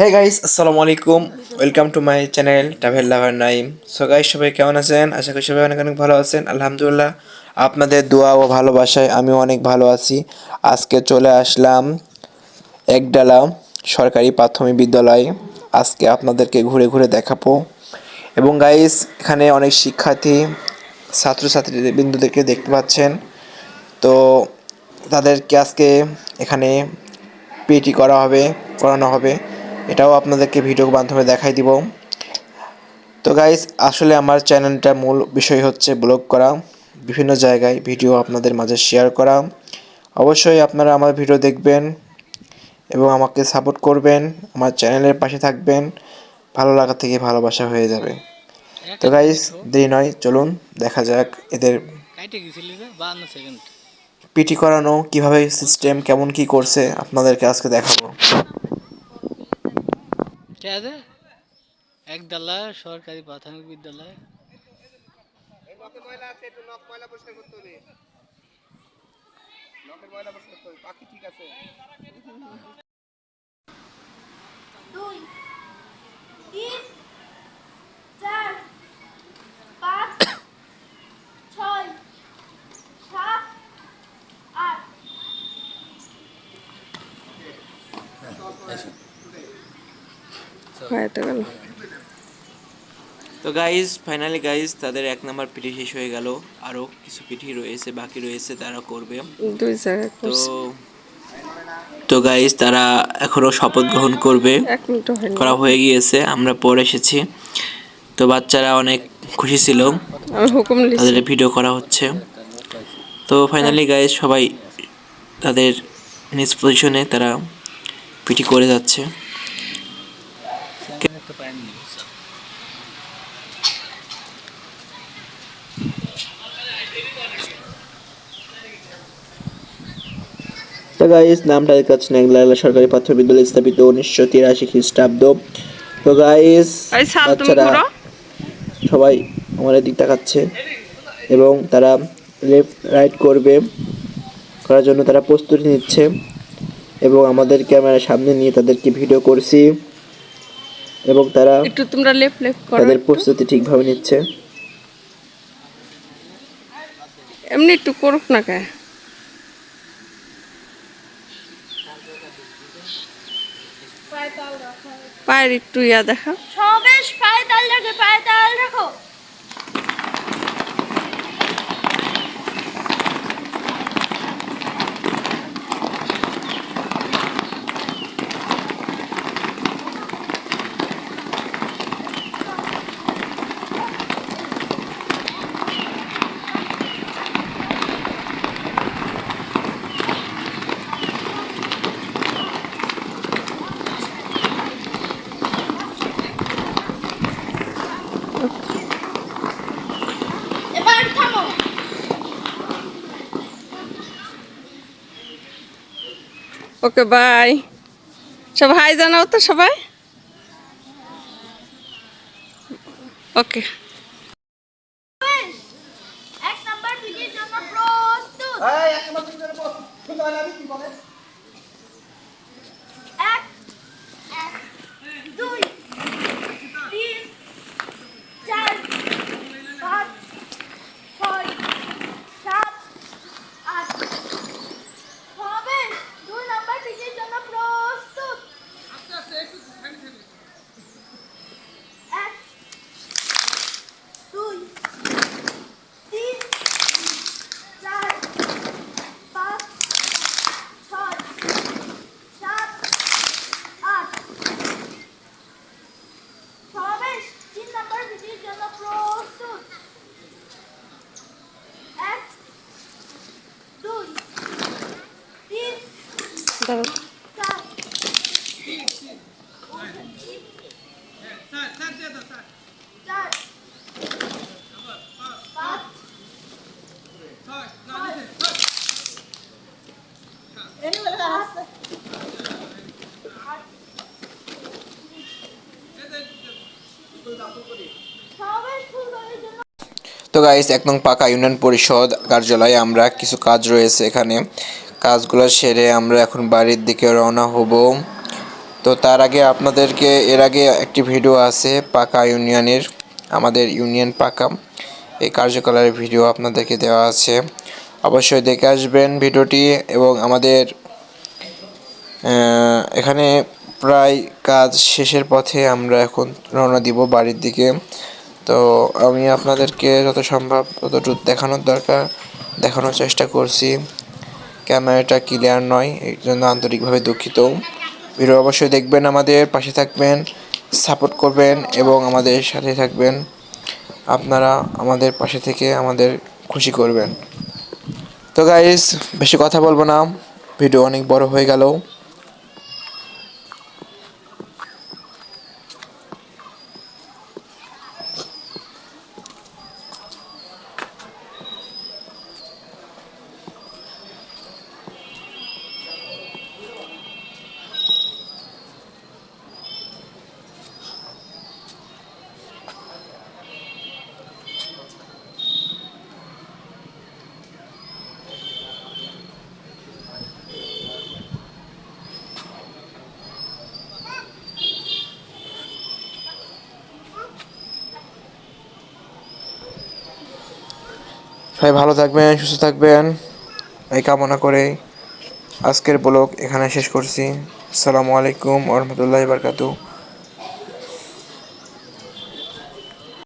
হে guys আসসালামু আলাইকুম welcome to my channel travel lover Naim so guys সবাই কেমন আছেন? আশা করি সবাই অনেক অনেক ভালো আছেন। আলহামদুলিল্লাহ, আপনাদের দোয়া ও ভালোবাসায় আমিও অনেক ভালো আছি। আজকে চলে আসলাম একডালা সরকারি প্রাথমিক বিদ্যালয়। আজকে আপনাদেরকে ঘুরে ঘুরে দেখাবো। এবং গাইস এখানে অনেক শিক্ষার্থী ছাত্রছাত্রী বিন্দুদেরকে দেখতে পাচ্ছেন। তো তাদেরকে আজকে এখানে পিটি করা হবে করানো হবে। এটাও আপনাদেরকে ভিডিও মাধ্যমে দেখাই দিব। তো গাইস আসলে আমার চ্যানেলটা মূল বিষয় হচ্ছে ব্লগ করা বিভিন্ন জায়গায় ভিডিও আপনাদের মাঝে শেয়ার করা। অবশ্যই আপনারা আমার ভিডিও দেখবেন এবং আমাকে সাপোর্ট করবেন আমার চ্যানেলের পাশে থাকবেন ভালো লাগা থেকে ভালোবাসা হয়ে যাবে। তো গাইস দেরি নয় চলুন দেখা যাক এদের পিটি করানো কীভাবে সিস্টেম কেমন কি করছে আপনাদেরকে আজকে দেখাবো। ঠিক আছে একডালা সরকারি প্রাথমিক বিদ্যালয় দুই তিন চার পাঁচ ছয় সাত আট। গেল। তো গাইজ ফাইনালি গাইজ তাদের এক নম্বর পিটি শেষ হয়ে গেল। আরও কিছু পিটি রয়েছে বাকি রয়েছে তারা করবে। দুই জায়গায় তো তো গাইজ তারা এখনও শপথ গ্রহণ করবে। করা হয়ে গিয়েছে আমরা পরে এসেছি। তো বাচ্চারা অনেক খুশি ছিল। তাদের ভিডিও করা হচ্ছে। তো ফাইনালি গাইজ সবাই তাদের নিজ পজিশনে তারা পিটি করে যাচ্ছে। একটা পাইনি বুঝছ? তো গাইস নামটা কাছে সরকারি প্রাথমিক বিদ্যালয় স্থাপিত উনিশশো তিরাশি খ্রিস্টাব্দ। তো গাইস বাচ্চারা সবাই আমাদের দিক তাকাচ্ছে এবং তারা লেফট রাইট করবে। করার জন্য তারা প্রস্তুতি নিচ্ছে এবং আমাদের ক্যামেরার সামনে নিয়ে তাদেরকে ভিডিও করছি। এবং তারা একটু তোমরা লেফট লেফট করো তাদের প্রস্তুতি ঠিকভাবে নিচ্ছে। এমনি একটু করুক না কে? পায়ের একটু ইয়া দেখা সবেশ পায়ে তাল রাখো পায়ে তাল রাখো। ওকে বাই সব হাই জানাও তো সবাই? ওকে। এক নাম্বার ভিডিওর জন্য প্রস্তুত। এক এক দুই তিন চার পাঁচ ছয় সাত আট হবে দুই নাম্বার ভিডিওর জন্য প্রস্তুত এক দুই তিন চার পাঁচ ছয় সাত আট সমাবেশ তিন নম্বর ভিডিওর জন্য প্রস্তুত এক দুই তিন দাঁড়াও চার চার পাঁচ সমাবেশ ফুলবাড়ির জন্য তো গাইস এক নং পাকা ইউনিয়ন পরিষদ কার্যালয়ে আমরা কিছু কাজ রয়েছে এখানে। কাজগুলো সেরে আমরা এখন বাড়ির দিকে রওনা হব। তো তার আগে আপনাদেরকে এর আগে একটি ভিডিও আছে, পাকা ইউনিয়নের, আমাদের ইউনিয়ন পাকা। এই কার্যকলাপের ভিডিও আপনাদেরকে দেওয়া আছে। অবশ্যই দেখে আসবেন ভিডিওটি এবং আমাদের এখানে প্রায় কাজ শেষের পথে আমরা এখন রওনা দিব বাড়ির দিকে। তো আমি আপনাদেরকে যত সম্ভব ততটুকু দেখানোর দরকার, দেখানোর চেষ্টা করছি। ক্যামেরাটা ক্লিয়ার নয় এর জন্য আন্তরিকভাবে দুঃখিত। ভিডিও অবশ্যই দেখবেন আমাদের, পাশে থাকবেন, সাপোর্ট করবেন এবং আমাদের সাথে থাকবেন। আপনারা আমাদের পাশে থেকে আমাদের খুশি করবেন। তো গাইস বেশি কথা বলব না। ভিডিও অনেক বড় হয়ে গেল। সবাই ভালো থাকবেন, সুস্থ থাকবেন। এই কামনা করে আজকের ব্লগ এখানে শেষ করছি। আসসালামু আলাইকুম ওরহমতুল্লাহ বারকাতু